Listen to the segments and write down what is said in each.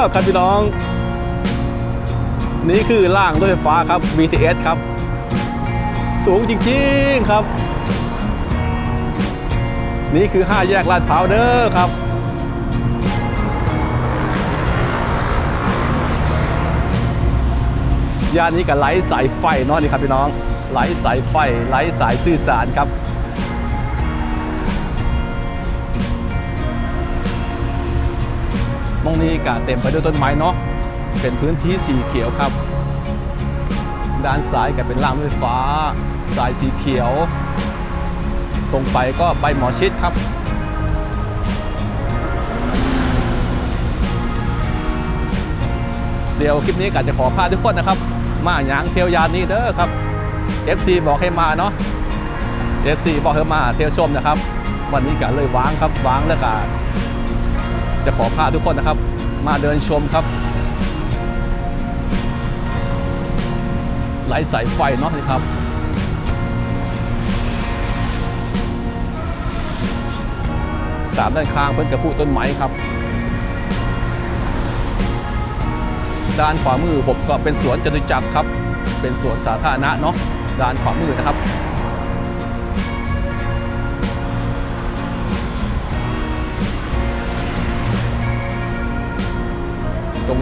ครับพี่น้อง นี่คือล่างรถไฟฟ้าครับ BTS ครับ สูงจริงๆครับ นี่คือ 5 แยกลาดพร้าวเด้อครับ ย่านนี้กับไลท์สายไฟเนาะนี่ครับพี่น้องไลท์สายไฟไลท์สายสื่อสารครับ มองนี้กะเต็มไปด้วยต้นไม้เนาะเป็นพื้นที่สีเขียวครับ ด้านซ้ายก็เป็นรางรถไฟฟ้า สายสีเขียว ตรงไปก็ไปหมอชิดครับเดี๋ยวคลิปนี้กะจะขอพาทุกคนนะครับ มาหยางเที่ยวยานนี้เด้อครับ FC บอกให้มาเนาะ FC บอกให้มาเที่ยวชมนะครับ วันนี้กะเลยวางครับวางแล้วกะ จะขอพาทุกคนนะครับ มาเดินชมครับไลท์สายไฟเนาะนี่ครับสามด้านข้างเพิ่นกระพุต้นไม้ครับ ด้านขวามือผมก็เป็นสวนจตุจักรครับ เป็นสวนสาธารณะเนาะด้านขวามือนะครับ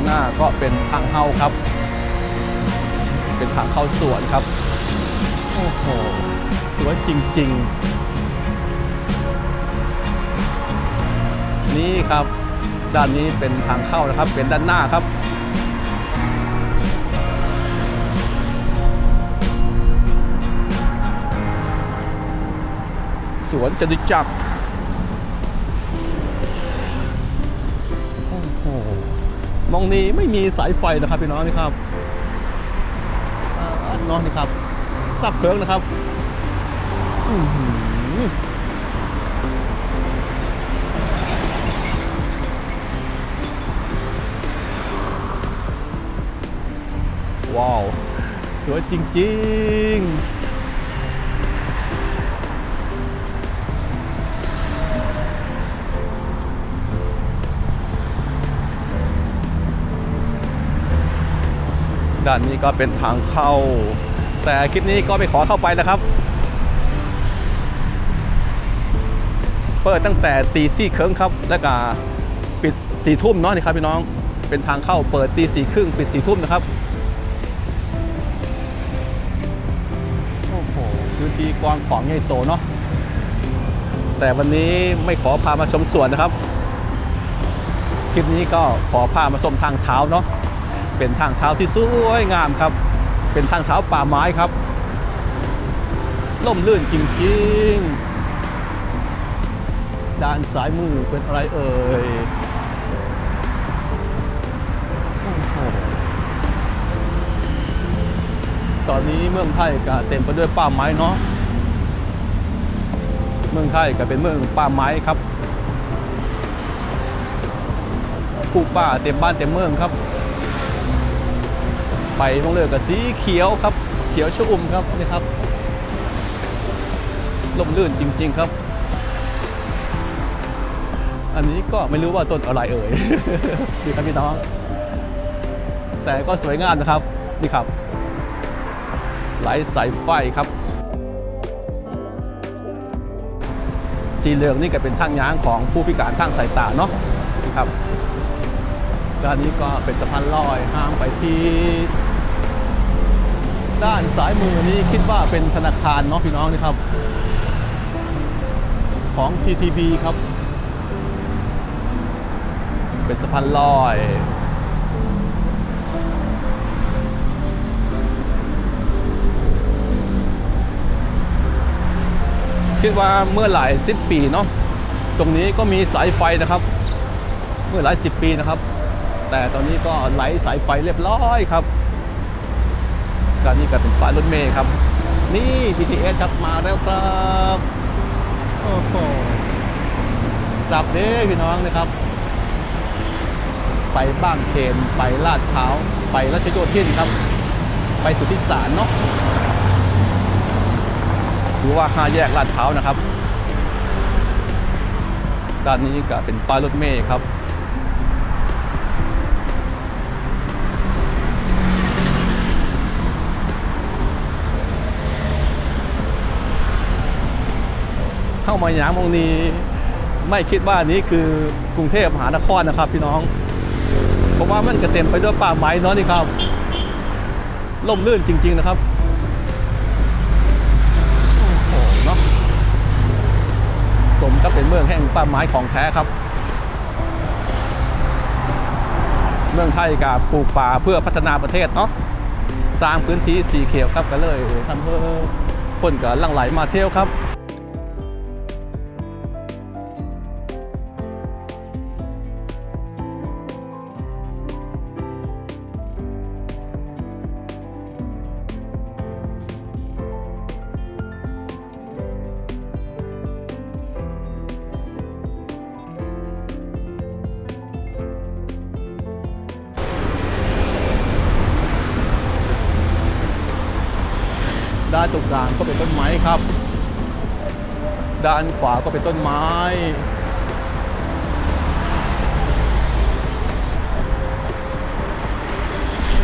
หน้าก็เป็นทางเข้าครับ เป็นทางเข้าสวนครับ โอ้โห สวยจริง ๆ นี่ครับ ด้านนี้เป็นทางเข้านะครับ เป็นด้านหน้าครับสวนจตุจักร องนี้ไม่มีสายไฟนะครับพี่น้องนี่ครับน้องนี่ครับซับเพิงนะครับว้าว สวยจริง ๆ ด้านนี้ก็เป็นทางเข้า แต่คลิปนี้ก็ไม่ขอเข้าไปนะครับ เปิดตั้งแต่ตีสี่ครึ่งครับ แล้วก็ปิดสี่ทุ่มเนาะนี่ครับพี่น้อง เป็นทางเข้าเปิดตีสี่ครึ่งปิดสี่ทุ่มนะครับ โอ้โหพื้นที่กว้างขวางใหญ่โตเนาะ แต่วันนี้ไม่ขอพามาชมสวนนะครับ คลิปนี้ก็ขอพามาชมทางเท้าเนาะ เป็นทางเท้าที่สวยงามครับ เป็นทางเท้าป่าไม้ครับล่มลื่นจริงๆ ด้านซ้ายมือเป็นอะไรเอ่ยตอนนี้เมืองไทยก็เต็มไปด้วยป่าไม้เนาะ เมืองไทยก็เป็นเมืองป่าไม้ครับปลูกป่าเต็มบ้านเต็มเมืองครับ ไปมองเลือกับสีเขียวครับ เขียวชอุ่มครับนี่ครับลมลื่นจริง ๆครับ อันนี้ก็ไม่รู้ว่าต้นอะไรเอ่ยดีครับพี่น้อง แต่ก็สวยงามนะครับนี่ครับไหลสายไฟครับ สีเหลืองนี่ก็เป็นทางย้างของผู้พิการทางสายตาเนาะนี่ครับ ด้านนี้ก็เป็นสะพานลอยห้างไปที่ด้านซ้ายมือนี้คิดว่าเป็นธนาคารเนาะพี่น้องนี่ครับ ของ TTB ครับ เป็นสะพานลอย คิดว่าเมื่อหลายสิบปีเนาะตรงนี้ก็มีสายไฟนะครับ เมื่อหลายสิบปีนะครับ แต่ตอนนี้ก็ไหลสายไฟเรียบร้อยครับการนี้ก็เป็นป้ายรถเมย์ครับ นี่ BTS ครับมาแล้วครับโอ้โหสับเด้พี่น้องนะครับ ไปบ้างเขนไปลาดเท้าวไปรัชโยธินครับ ไปสุทธิสารเนาะหรือว่าห้าแยกลาดเท้าวนะครับด้านนี้ก็เป็นป้ายรถเมย์ครับ ข้ามาหยางมองนี้ ไม่คิดว่านี้คือกรุงเทพมหานครนะครับพี่น้องเพราะว่ามันจะเต็มไปด้วยป่าไม้เนาะนี่ครับล่มลื่นจริง ๆนะครับโอ้โหเนาะสมกับเป็นเมืองแห่งป่าไม้ของแท้ครับ เมืองไทยกับปลูกป่าเพื่อพัฒนาประเทศเนาะสร้างพื้นที่สีเขียวครับก็เลยทำให้คนก็หลั่งไหลมาเที่ยวครับ ตรงกลางก็เป็นต้นไม้ครับ ด้านขวาก็เป็นต้นไม้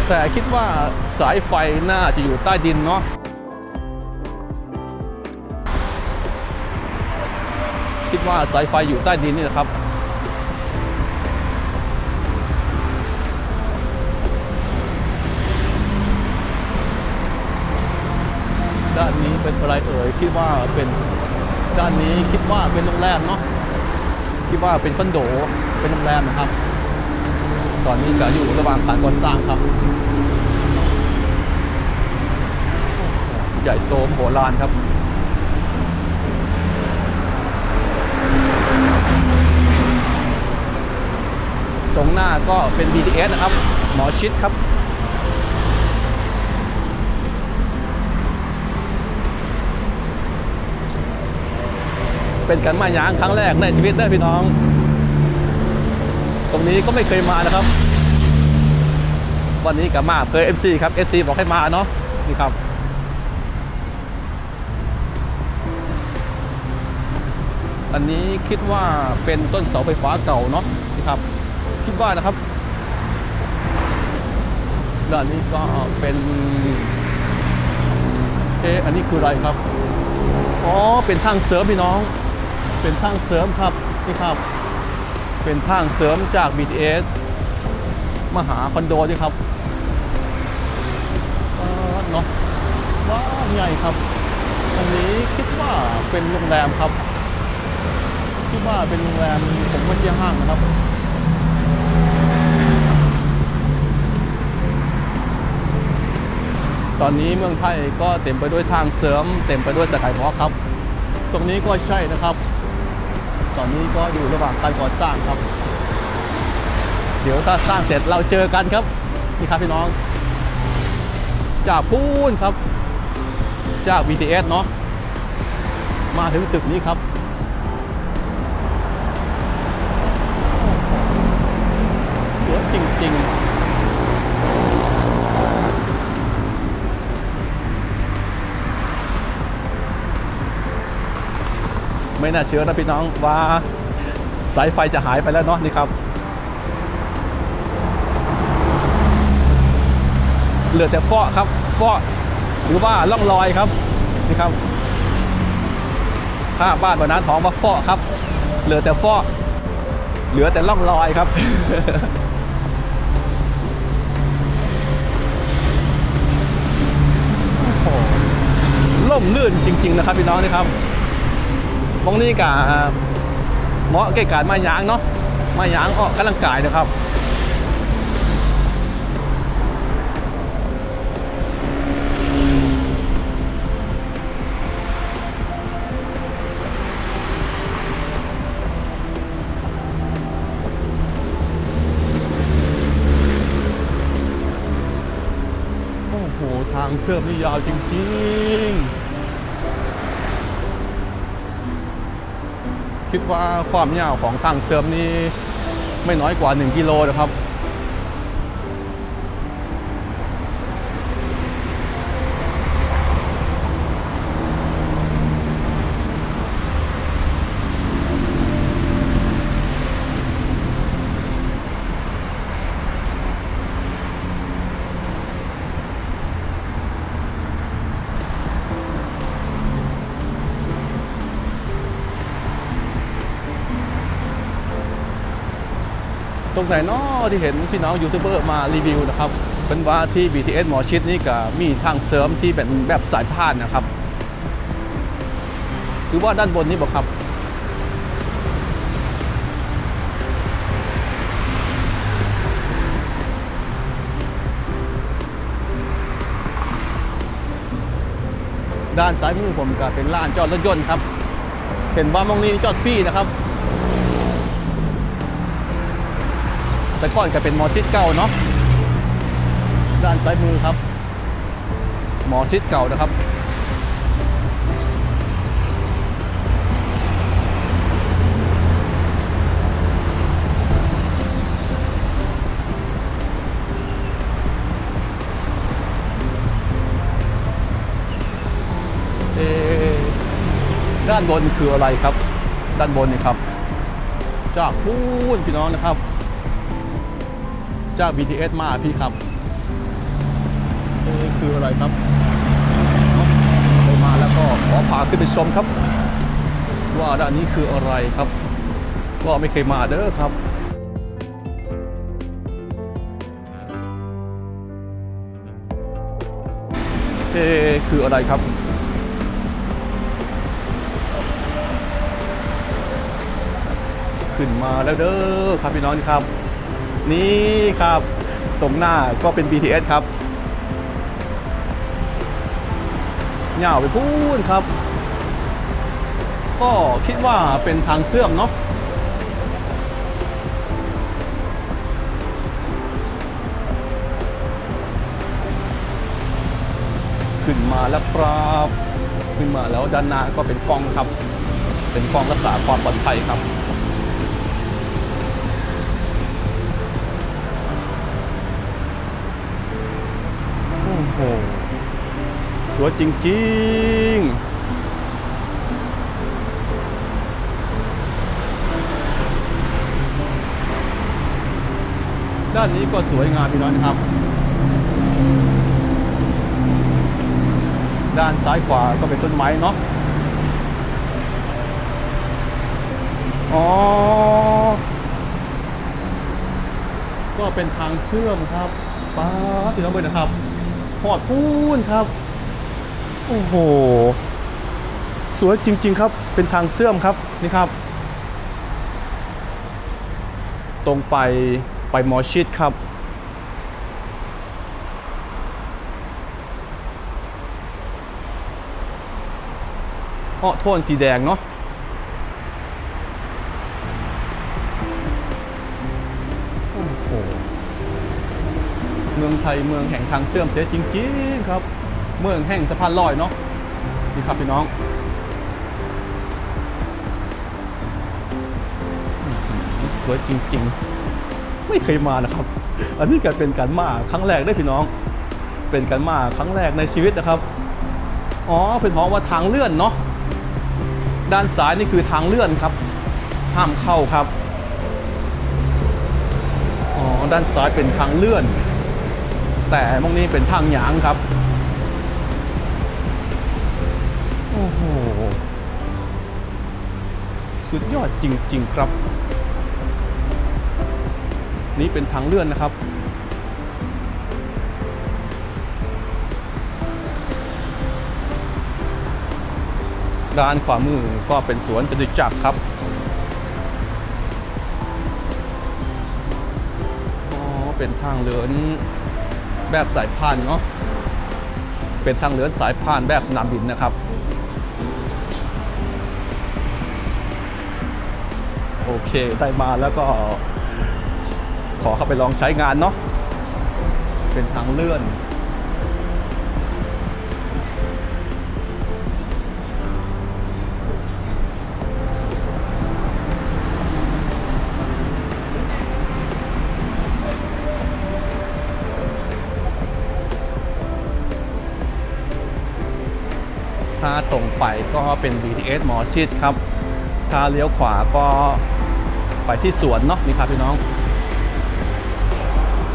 แต่คิดว่าสายไฟน่าจะอยู่ใต้ดินเนาะคิดว่าสายไฟอยู่ใต้ดินนี่นะครับ ด้านนี้เป็นอะไรเอ่ยคิดว่าเป็นด้านนี้คิดว่าเป็นโรงแรมเนาะคิดว่าเป็นคอนโดเป็นโรงแรมนะครับ ตอนนี้ก็อยู่ระหว่างการก่อสร้างครับ ใหญ่โตโหฬารครับตรงหน้าก็เป็น BTS นะครับ หมอชิดครับ เป็นการมาหยางครั้งแรกในชีวิตได้พี่น้อง ตรงนี้ก็ไม่เคยมานะครับ วันนี้กับมาเคย FC ครับ FC บอกให้มาเนาะนี่ครับอันนี้คิดว่าเป็นต้นเสาไฟฟ้าเก่าเนาะนี่ครับ คิดว่านะครับด้านนี้ก็เป็นเอะอันนี้คืออะไรครับ อ๋อ เป็นทางเสริมพี่น้อง เป็นทางเสริมครับนี่ครับ เป็นทางเสริมจาก BTS มาหาคอนโดนี่ครับเนาะว้าวใหญ่ครับอันนี้คิดว่าเป็นโรงแรมครับคิดว่าเป็นโรงแรมผมว่าเที่ห้างนะครับตอนนี้เมืองไทยก็เต็มไปด้วยทางเสริม เต็มไปด้วยสกายวอล์กครับ ตรงนี้ก็ใช่นะครับ ตอนนี้ก็อยู่ระหว่างการก่อสร้างครับ เดี๋ยวถ้าสร้างเสร็จเราเจอกันครับนี่ครับพี่น้อง จากพูนครับ จาก BTS เนาะมาถึงตึกนี้ครับ ไม่น่าเชื่อนะพี่น้องว่าสายไฟจะหายไปแล้วเนาะนี่ครับเหลือแต่ฟาะครับฟาะหรือว่าล่องรอยครับนี่ครับถ้าบ้านวันนั้นท้องว่าฟาะครับ เหลือแต่ฟาะเหลือแต่ล่องรอยครับล่มลื่นจริง ๆ นะครับพี่น้องนี่ครับ มองนี่กับเหมาะแก่การมายางเนาะมายางออกกำลังกายนะครับโอ้โห ทางเสื่อมนี่ยาวจริง คิดว่าความยาวของทางเสริมนี้ไม่น้อยกว่า 1 กิโลนะครับ รงไหนเนาะที่เห็นพี่น้องยูทูบเบอร์มารีวิวนะครับเป็นว่าที่ BTS หมอชิดนี่ก็มีทางเสริมที่เป็นแบบสายพานนะครับหรือว่าด้านบนนี้บอกครับด้านซ้ายมือผมก็เป็นลานจอดรถยนต์ครับ เห็นว่ามองนี้จอดฟรีนะครับ แต่ก่อนจะเป็นหมอชิดเก่าเนาะด้านซ้ายมือครับหมอชิดเก่านะครับด้านบนคืออะไรครับ ด้านบนนี่ครับ จากพูนพี่น้องนะครับ จาก BTS มาพี่ครับเอะคืออะไรครับไปมาแล้วก็ขอพาขึ้นไปชมครับ ว่าด้านนี้คืออะไรครับ ก็ไม่เคยมาเด้อครับเอคืออะไรครับขึ้นมาแล้วเด้อครับพี่น้องครับ นี่ครับ ตรงหน้าก็เป็น BTS ครับเหย่าไปพูนครับ ก็คิดว่าเป็นทางเสื่อมเนาะขึ้นมาแล้วครับขึ้นมาแล้วด้านหน้าก็เป็นกล้องครับ เป็นกล้องรักษาความปลอดภัยครับ วยจริงๆด้านนี้ก็สวยงามพี่น้องครับ ด้านซ้ายขวาก็เป็นต้นไม้เนาะ อ๋อ ก็เป็นทางเสื่อมครับป้าดพี่น้องเบิร์นะครับหอดพูนครับ โอ้โห สวยจริง ๆ ครับ เป็นทางเสื่อมครับนี่ครับ ตรงไปไปมอชิดครับ อ้อโทนสีแดงเนาะโอ้โหเมืองไทยเมืองแห่งทางเสื่อมเสียจริง ๆ ครับ เมืองแห่งสะพานลอยเนาะนี่ครับพี่น้องสวยจริง ๆ ไม่เคยมานะครับ อันนี้ก็เป็นการมาครั้งแรกได้พี่น้อง เป็นการมาครั้งแรกในชีวิตนะครับ อ๋อเป็นเพราะว่าทางเลื่อนเนาะด้านซ้ายนี่คือทางเลื่อนครับ ห้ามเข้าครับอ๋อด้านซ้ายเป็นทางเลื่อน แต่มองนี้เป็นทางหยางครับ อ้โห สุดยอดจริง ๆ ครับ นี่เป็นทางเลื่อนนะครับ ด้านขวามือก็เป็นสวนจตุจักรครับอ๋อเป็นทางเลื่อนแบบสายพานเนาะเป็นทางเลื่อนสายพานแบบสนามบินนะครับ เคได้มาแล้วก็ ขอเข้าไปลองใช้งานเนาะเป็นทางเลื่อนถ้าตรงไปก็เป็น BTS หมอชิดครับ ถ้าเลี้ยวขวาก็ ไปที่สวนเนาะนี่ครับพี่น้อง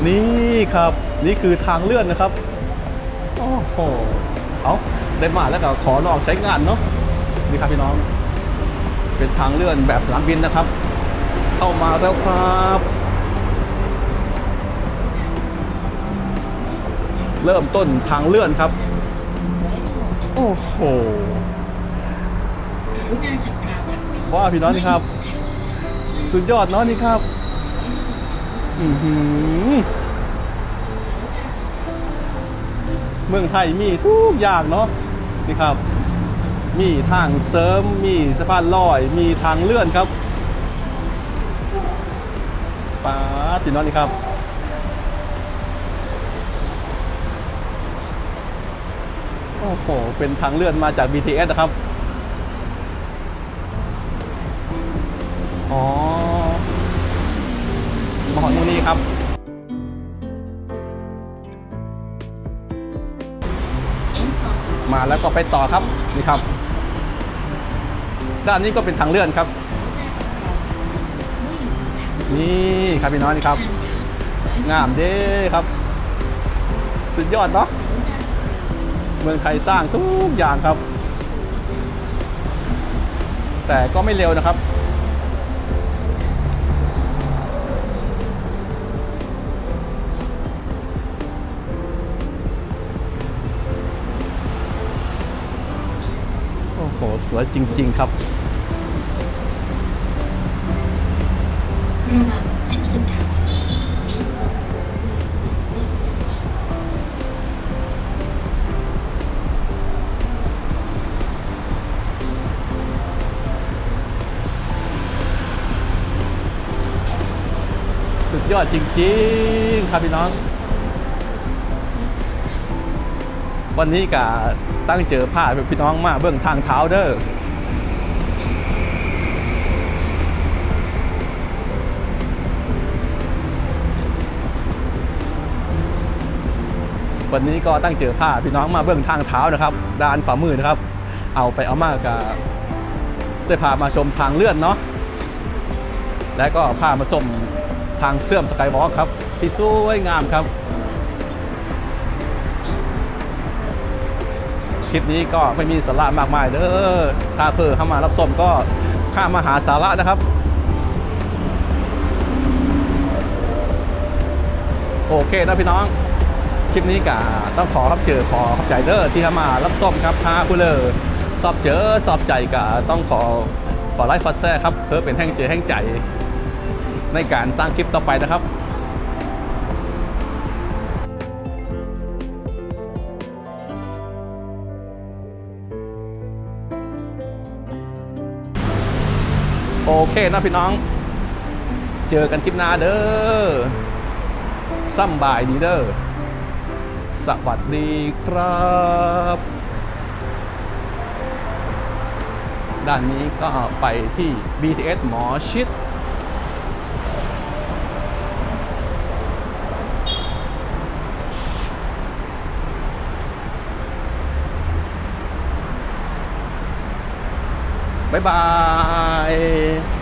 นี่ครับนี่คือทางเลื่อนนะครับโอ้โหเอาได้มาแล้วก็ขอลองใช้งานเนาะนี่ครับพี่น้อง เป็นทางเลื่อนแบบสนามบินนะครับ เข้ามาแล้วครับเริ่มต้นทางเลื่อนครับ โอ้โหว่าพี่น้องนี่ครับ สุดยอดเนาะนี่ครับ อือหือเมืองไทยมีทุกอย่างเนาะนี่ครับ มีทางเสริมมีสะพานลอย มีทางเลื่อนครับป้าดพี่น้องนี่ครับโอ้โหเป็นทางเลื่อนมาจาก BTS นะครับ แล้วก็ไปต่อครับนี่ครับ ด้านนี้ก็เป็นทางเลื่อนครับ นี่ครับพี่น้องนี่ครับ งามเด้ครับ สุดยอดเนาะเมืองไทยสร้างทุกอย่างครับ แต่ก็ไม่เร็วนะครับ สวยจริง ๆ ครับระวังเส้นสุดท้ายสุดยอดจริง ๆ ครับพี่น้อง วันนี้กะตั้งเจอผ้าพี่น้องมาเบื้องทางเท้าเด้อวันนี้ก็ตั้งเจอผ้าพี่น้องมาเบื้องทางเท้านะครับ ด้านขวามือนะครับ เอาไปเอามากะได้พามาชมทางเลื่อนเนาะและก็พามาชมทางเสื่อมสกายวอล์กครับ ที่สวยงามครับ คลิปนี้ก็ไม่มีสาระมากมายเด้อถ้าเพื่อเข้ามารับชมก็ข้ามาหาสาระนะครับ โอเคนะพี่น้อง คลิปนี้กะต้องขอรับเจอขอขอบใจเด้อที่เข้ามารับชมครับถ้าคุณเลอสอบเจอสอบใจกะต้องขอขอไลฟ์ฟัสแซ่ครับเพื่อเป็นแห่งเจอแห่งใจ ในการสร้างคลิปต่อไปนะครับ โอเคนะพี่น้อง เจอกันคลิปหน้าเด้อซ้ำบายดีเด้อสวัสดีครับ ด้านนี้ก็ไปที่ BTS หมอชิด บ๊ายบาย